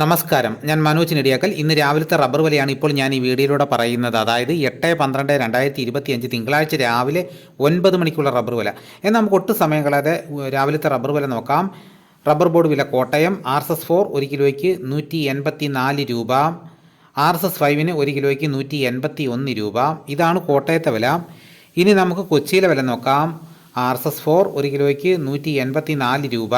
നമസ്കാരം. ഞാൻ മനോജ് നെടിയാക്കൽ. ഇന്ന് രാവിലത്തെ റബ്ബർ വിലയാണ് ഇപ്പോൾ ഞാൻ ഈ വീഡിയോയിലൂടെ പറയുന്നത്. അതായത് എട്ട് പന്ത്രണ്ട് രണ്ടായിരത്തി ഇരുപത്തി അഞ്ച് തിങ്കളാഴ്ച രാവിലെ ഒൻപത് മണിക്കുള്ള റബ്ബർ വില. എന്നാൽ നമുക്ക് ഒട്ടും സമയം കളയാതെ രാവിലത്തെ റബ്ബർ വില നോക്കാം. റബ്ബർ ബോർഡ് വില Kottayam. R S S four ഒരു കിലോയ്ക്ക് നൂറ്റി എൺപത്തി നാല് രൂപ. ആർ എസ് എസ് ഫൈവിന് ഒരു കിലോയ്ക്ക് നൂറ്റി എൺപത്തി ഒന്ന് രൂപ. ഇതാണ് കോട്ടയത്തെ വില. ഇനി നമുക്ക് കൊച്ചിയിലെ വില നോക്കാം. ആർ എസ് എസ് ഫോർ ഒരു കിലോയ്ക്ക് നൂറ്റി എൺപത്തി നാല് രൂപ.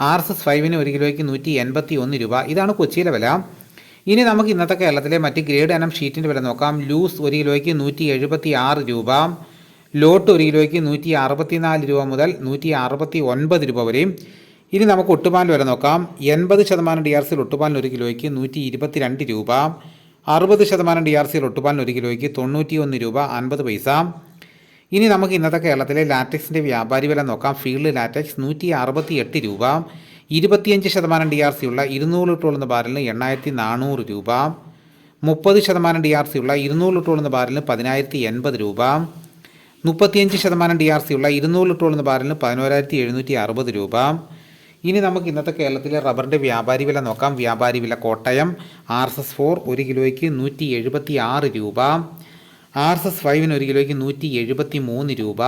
ആർ എസ് എസ് ഫൈവിന് ഒരു കിലോയ്ക്ക് നൂറ്റി എൺപത്തി ഒന്ന് രൂപ. ഇതാണ് കൊച്ചിയിലെ വില. ഇനി നമുക്ക് ഇന്നത്തെ കേരളത്തിലെ മറ്റ് ഗ്രേഡ് അനം ഷീറ്റിന്റെ വില നോക്കാം. ലൂസ് ഒരു കിലോയ്ക്ക് നൂറ്റി എഴുപത്തി ആറ് രൂപ. ലോട്ട് ഒരു കിലോയ്ക്ക് നൂറ്റി അറുപത്തി നാല് രൂപ മുതൽ നൂറ്റി അറുപത്തി ഒൻപത് രൂപ വരെയും. ഇനി നമുക്ക് ഒട്ടുപാൽ വില നോക്കാം. എൺപത് ശതമാനം ഡി ആർ സിയിൽ ഒട്ടുപാലിന് ഒരു കിലോയ്ക്ക് നൂറ്റി ഇരുപത്തി രണ്ട് രൂപ. അറുപത് ശതമാനം ഡി ആർ സിയിൽ ഒട്ടുപാലിന് ഒരു കിലോയ്ക്ക് തൊണ്ണൂറ്റി ഒന്ന് രൂപ അൻപത് പൈസ. ഇനി നമുക്ക് ഇന്നത്തെ കേരളത്തിലെ ലാറ്റക്സിന്റെ വ്യാപാരി വില നോക്കാം. ഫീൽഡ് ലാറ്റക്സ് നൂറ്റി അറുപത്തി എട്ട് രൂപ. ഇരുപത്തിയഞ്ച് ശതമാനം ഡി ആർ സി ഉള്ള ഇരുന്നൂറ് ലിറ്ററുള്ള ബാരലിന് എണ്ണായിരത്തി നാനൂറ് രൂപ. മുപ്പത് ശതമാനം ഡി ആർ സി ഉള്ള ഇരുന്നൂറ് ലിറ്ററുള്ള ബാരലിന് പതിനായിരത്തി എൺപത് രൂപ. മുപ്പത്തിയഞ്ച് ശതമാനം ഡി ആർ സി ഉള്ള ഇരുന്നൂറ് ലിറ്ററുള്ള ബാരലിന് പതിനോരായിരത്തി എഴുന്നൂറ്റി അറുപത് രൂപ. ഇനി നമുക്ക് ഇന്നത്തെ കേരളത്തിലെ റബ്ബറിന്റെ വ്യാപാരി വില നോക്കാം. വ്യാപാരി വില Kottayam R S S four ഒരു കിലോയ്ക്ക് നൂറ്റി എഴുപത്തി ആറ് രൂപ. ആർ എസ് എസ് ഫൈവിന് ഒരു കിലോയ്ക്ക് നൂറ്റി എഴുപത്തി മൂന്ന് രൂപ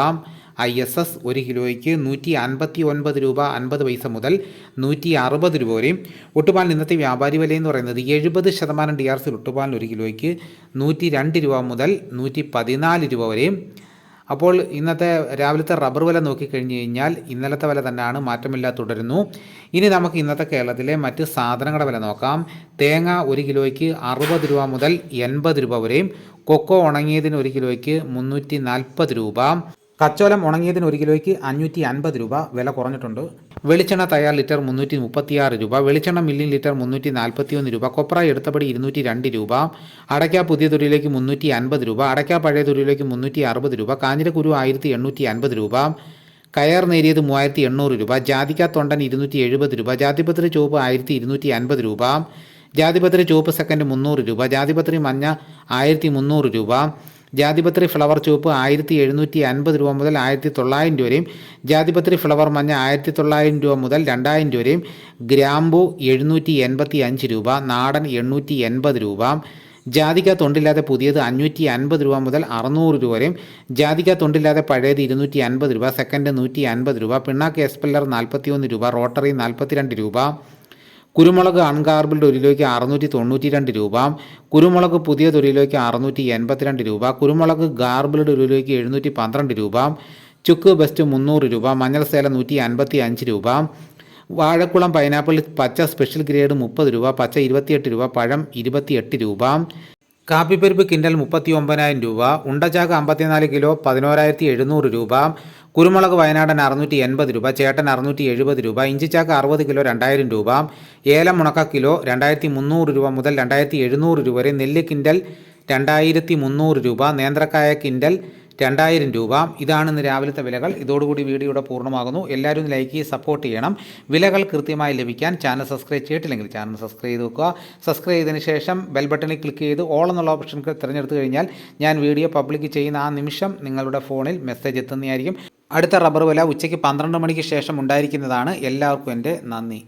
ഐ എസ് എസ് ഒരു കിലോയ്ക്ക് നൂറ്റി അൻപത്തി ഒൻപത് രൂപ അൻപത് പൈസ മുതൽ നൂറ്റി അറുപത് രൂപ വരെയും. ഒട്ടുപാലിന് ഇന്നത്തെ വ്യാപാരി വില എന്ന് പറയുന്നത് എഴുപത് ശതമാനം ഡി ആർ സി ഒട്ടുപാലിന് ഒരു കിലോയ്ക്ക് നൂറ്റി രണ്ട് രൂപ മുതൽ നൂറ്റി പതിനാല് രൂപ വരെയും. അപ്പോൾ ഇന്നത്തെ രാവിലത്തെ റബ്ബർ വില നോക്കിക്കഴിഞ്ഞ് കഴിഞ്ഞാൽ ഇന്നലത്തെ വില തന്നെയാണ് മാറ്റമില്ലാതെ തുടരുന്നു. ഇനി നമുക്ക് ഇന്നത്തെ കേരളത്തിലെ മറ്റ് സാധനങ്ങളുടെ വില നോക്കാം. തേങ്ങ ഒരു കിലോയ്ക്ക് അറുപത് രൂപ മുതൽ എൺപത് രൂപ വരെയും കൊക്കോ ഉണങ്ങിയതിന് ഒരു കിലോയ്ക്ക് മുന്നൂറ്റി നാൽപ്പത് രൂപ കച്ചോലം ഉണങ്ങിയതിന് ഒരു കിലോയ്ക്ക് അഞ്ഞൂറ്റി അൻപത് രൂപ വില കുറഞ്ഞിട്ടുണ്ട്. വെളിച്ചെണ്ണ തയ്യാർ ലിറ്റർ മുന്നൂറ്റി മുപ്പത്തിയാറ് രൂപ വെളിച്ചെണ്ണ മില്ലിൻ ലിറ്റർ മുന്നൂറ്റി നാൽപ്പത്തി ഒന്ന് രൂപ കൊപ്ര എടുത്തപടി ഇരുന്നൂറ്റി രണ്ട് രൂപ അടയ്ക്ക പുതിയ തുരിയിലേക്ക് മുന്നൂറ്റി അൻപത് രൂപ അടയ്ക്ക പഴയ തുരിയിലേക്ക് മുന്നൂറ്റി അറുപത് രൂപ കാഞ്ഞിരക്കുരു ആയിരത്തി എണ്ണൂറ്റി അൻപത് രൂപ കയർ നേരിയത് മൂവായിരത്തി എണ്ണൂറ് രൂപ ജാതിക്ക തൊണ്ടൻ ഇരുന്നൂറ്റി എഴുപത് രൂപ ജാതിപത്രി ചുവപ്പ് ആയിരത്തി ഇരുന്നൂറ്റി അൻപത് രൂപ ജാതിപത്രി ചുവപ്പ് സെക്കൻഡ് മുന്നൂറ് രൂപ ജാതിപത്രി മഞ്ഞ ആയിരത്തി മുന്നൂറ് രൂപ ജാതിപത്രി ഫ്ലവർ ചുവപ്പ് ആയിരത്തി എഴുന്നൂറ്റി അൻപത് രൂപ മുതൽ ആയിരത്തി തൊള്ളായിരം രൂപയും ജാതിപത്രി ഫ്ലവർ മഞ്ഞ ആയിരത്തി തൊള്ളായിരം രൂപ മുതൽ രണ്ടായിരം രൂപയും ഗ്രാമ്പു എഴുന്നൂറ്റി എൺപത്തി അഞ്ച് രൂപ നാടൻ എണ്ണൂറ്റി എൺപത് രൂപ ജാതിക തൊണ്ടില്ലാതെ പുതിയത് അഞ്ഞൂറ്റി അൻപത് രൂപ മുതൽ അറുന്നൂറ് രൂപ വരെയും ജാതിക തൊണ്ടില്ലാതെ പഴയത് ഇരുന്നൂറ്റി അൻപത് രൂപ സെക്കൻഡ് നൂറ്റി അൻപത് രൂപ പിണ്ണാക്ക് എസ്പെല്ലർ നാൽപ്പത്തി ഒന്ന് രൂപ റോട്ടറി നാൽപ്പത്തിരണ്ട് രൂപ കുരുമുളക് അൺകാർബിൾഡ് ഒരു കിലോയ്ക്ക് അറുന്നൂറ്റി തൊണ്ണൂറ്റി രണ്ട് രൂപ കുരുമുളക് പുതിയ ഒരു കിലോയ്ക്ക് അറുന്നൂറ്റി എൺപത്തിരണ്ട് രൂപ കുരുമുളക് ഗാർബിൾഡ് ഒരു കിലോയ്ക്ക് എഴുന്നൂറ്റി പന്ത്രണ്ട് രൂപ ചുക്ക് ബെസ്റ്റ് മുന്നൂറ് രൂപ മഞ്ഞൾ സേല നൂറ്റി അൻപത്തി അഞ്ച് രൂപ വാഴക്കുളം പൈനാപ്പിൾ പച്ച സ്പെഷ്യൽ ഗ്രേഡ് മുപ്പത് രൂപ പച്ച ഇരുപത്തിയെട്ട് രൂപ പഴം ഇരുപത്തിയെട്ട് രൂപ കാപ്പിപ്പരിപ്പ് കിൻഡൽ മുപ്പത്തി ഒമ്പതിനായിരം രൂപ ഉണ്ടച്ചാക്ക് അമ്പത്തിനാല് കിലോ പതിനോരായിരത്തി എഴുന്നൂറ് രൂപ കുരുമുളക് വയനാടൻ അറുന്നൂറ്റി എൺപത് രൂപ ചേട്ടൻ അറുന്നൂറ്റി എഴുപത് രൂപ ഇഞ്ചിച്ചാക്ക് അറുപത് കിലോ രണ്ടായിരം രൂപ ഏലം മുണക്ക കിലോ രണ്ടായിരത്തി മുന്നൂറ് രൂപ മുതൽ രണ്ടായിരത്തി എഴുന്നൂറ് രൂപ വരെ നെല്ല് കിൻഡൽ രണ്ടായിരത്തി മുന്നൂറ് രൂപ നേന്ത്രക്കായ കിൻഡൽ രണ്ടായിരം രൂപ. ഇതാണ് ഇന്ന് രാവിലത്തെ വിലകൾ. ഇതോടുകൂടി വീഡിയോയുടെ പൂർണമാകുന്നു. എല്ലാവരും ലൈക്ക് ചെയ്ത് സപ്പോർട്ട് ചെയ്യണം. വിലകൾ കൃത്യമായി ലഭിക്കാൻ ചാനൽ സബ്സ്ക്രൈബ് ചെയ്തിട്ടില്ലെങ്കിൽ ചാനൽ സബ്സ്ക്രൈബ് ചെയ്ത് വെക്കുക. സബ്സ്ക്രൈബ് ചെയ്തതിന് ശേഷം ബെൽ ബട്ടണിൽ ക്ലിക്ക് ചെയ്ത് ഓൾ എന്നുള്ള ഓപ്ഷൻ തിരഞ്ഞെടുത്തു കഴിഞ്ഞാൽ ഞാൻ വീഡിയോ പബ്ലിക് ചെയ്യുന്ന ആ നിമിഷം നിങ്ങളുടെ ഫോണിൽ മെസ്സേജ് എത്തുന്നതായിരിക്കും. അടുത്ത റബ്ബർ വില ഉച്ചയ്ക്ക് പന്ത്രണ്ട് മണിക്ക് ശേഷം ഉണ്ടായിരിക്കുന്നതാണ് എല്ലാവർക്കും എന്റെ നന്ദി.